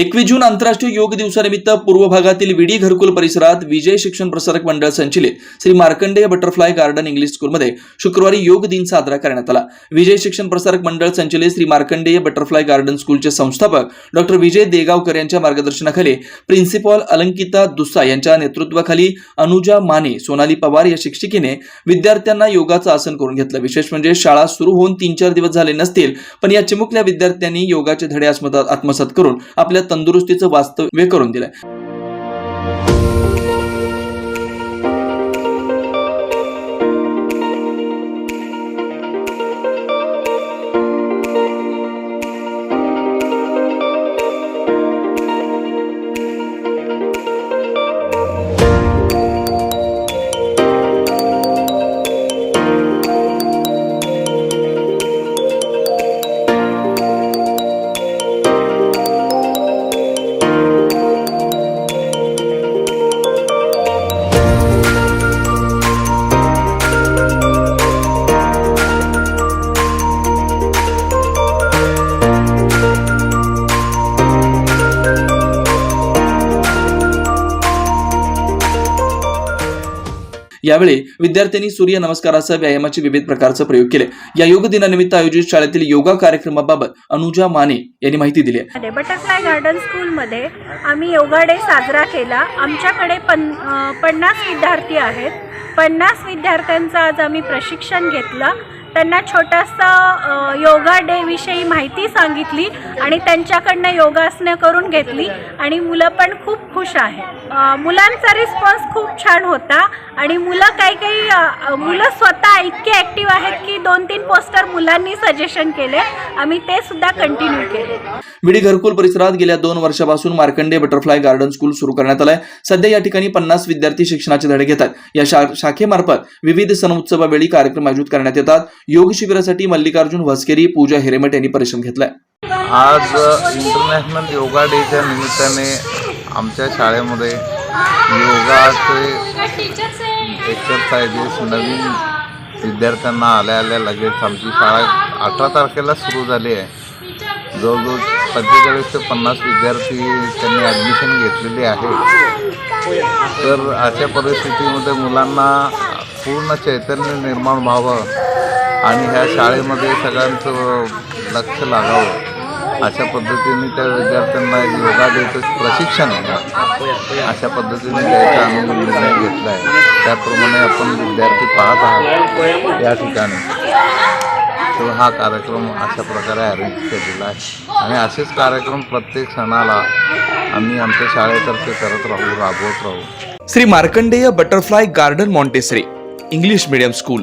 एकवीस जून आंतरराष्ट्रीय योग दिवसानिमित्त पूर्व भागातील विडी घरकुल परिसरात विजय शिक्षण प्रसारक मंडळ संचलित Shri Markandey butterfly garden English स्कूलमध्ये शुक्रवारी योग दिन साजरा करण्यात आला. विजय शिक्षण प्रसारक मंडळ संचलित श्री मार्कंडेय बटरफ्लाय गार्डन स्कूलचे संस्थापक डॉक्टर विजय देगावकर यांच्या मार्गदर्शनाखाली प्रिन्सिपॉल अलंकिता दुस्सा यांच्या नेतृत्वाखाली अनुजा माने सोनाली पवार या शिक्षिकेने विद्यार्थ्यांना योगाचं आसन करून घेतलं. विशेष म्हणजे शाळा सुरू होऊन तीन चार दिवस झाले नसतील पण या चिमुकल्या विद्यार्थ्यांनी योगाचे धडे आत्मसात आत्मसात करून आपल्या तंदुरुस्तीचं वास्तव्य करून दिलंय. यावेळी विद्यार्थ्यांनी सूर्य नमस्कारासह व्यायामाचे विविध प्रकारचे प्रयोग केले. या योग दिनानिमित्त आयोजित शाळेतील योगा कार्यक्रमाबाबत अनुजा माने यांनी माहिती दिली आहे. बटरफ्लाय गार्डन स्कूलमध्ये आम्ही योगा डे साजरा केला. आमच्याकडे पन पन्नास विद्यार्थी आहेत. पन्नास विद्यार्थ्यांचं आज आम्ही प्रशिक्षण घेतलं. त्यांना छोटासा योगा डे विषयी माहिती सांगितली आणि त्यांच्याकडनं योगासनं करून घेतली आणि मुलं पण खूप खुश आहे. मुलांचा रिस्पॉन्स खूप छान होता आणि मुलं काही काही मुलं स्वतः इतके ॲक्टिव्ह आहेत की दोन तीन पोस्टर मुलांनी सजेशन केले. आम्ही ते सुद्धा कंटिन्यू केले. विडी घरकुल परिसरात गेल्या दोन वर्षापासून मार्कंडे बटरफ्लाय गार्डन स्कूल सुरू करण्यात आलंय. सध्या या ठिकाणी पन्नास विद्यार्थी शिक्षणाचे धडे घेतात. या शा शाखेमार्फत विविध सण उत्सवावेळी कार्यक्रम आयोजित करण्यात येतात. योग शिबिरासाठी मल्लिकार्जुन वसकेरी पूजा हिरेमठ यांनी परिश्रम घेतलाय. आज इंटरनॅशनल योगा डेच्या निमित्ताने आमच्या शाळेमध्ये योगाचे एक्सरसाइजेस नवीन विद्यार्थ्यांना आल्या आल्या लगेच. आमची शाळा अठरा तारखेला सुरू झाली आहे. जवळजवळ पंचेचाळीस ते पन्नास विद्यार्थी त्यांनी ॲडमिशन घेतलेली आहे तर अशा परिस्थितीमध्ये मुलांना पूर्ण चैतन्य निर्माण व्हावं आणि ह्या शाळेमध्ये सगळ्यांचं लक्ष लागावं. अशा पद्धतीने त्या विद्यार्थ्यांना एक योगा डेचं प्रशिक्षण आहे. अशा पद्धतीने द्यायचा आम्ही निर्णय घेतला आहे त्याप्रमाणे आपण विद्यार्थी पाहत आहात या ठिकाणी. तर हा कार्यक्रम अशा प्रकारे अरेंज केलेला आहे. आणि असेच कार्यक्रम प्रत्येक सणाला आम्ही आमच्या शाळेतर्फे करत राहू राबवत राहू. Shri Markandey butterfly garden Montessori English medium school.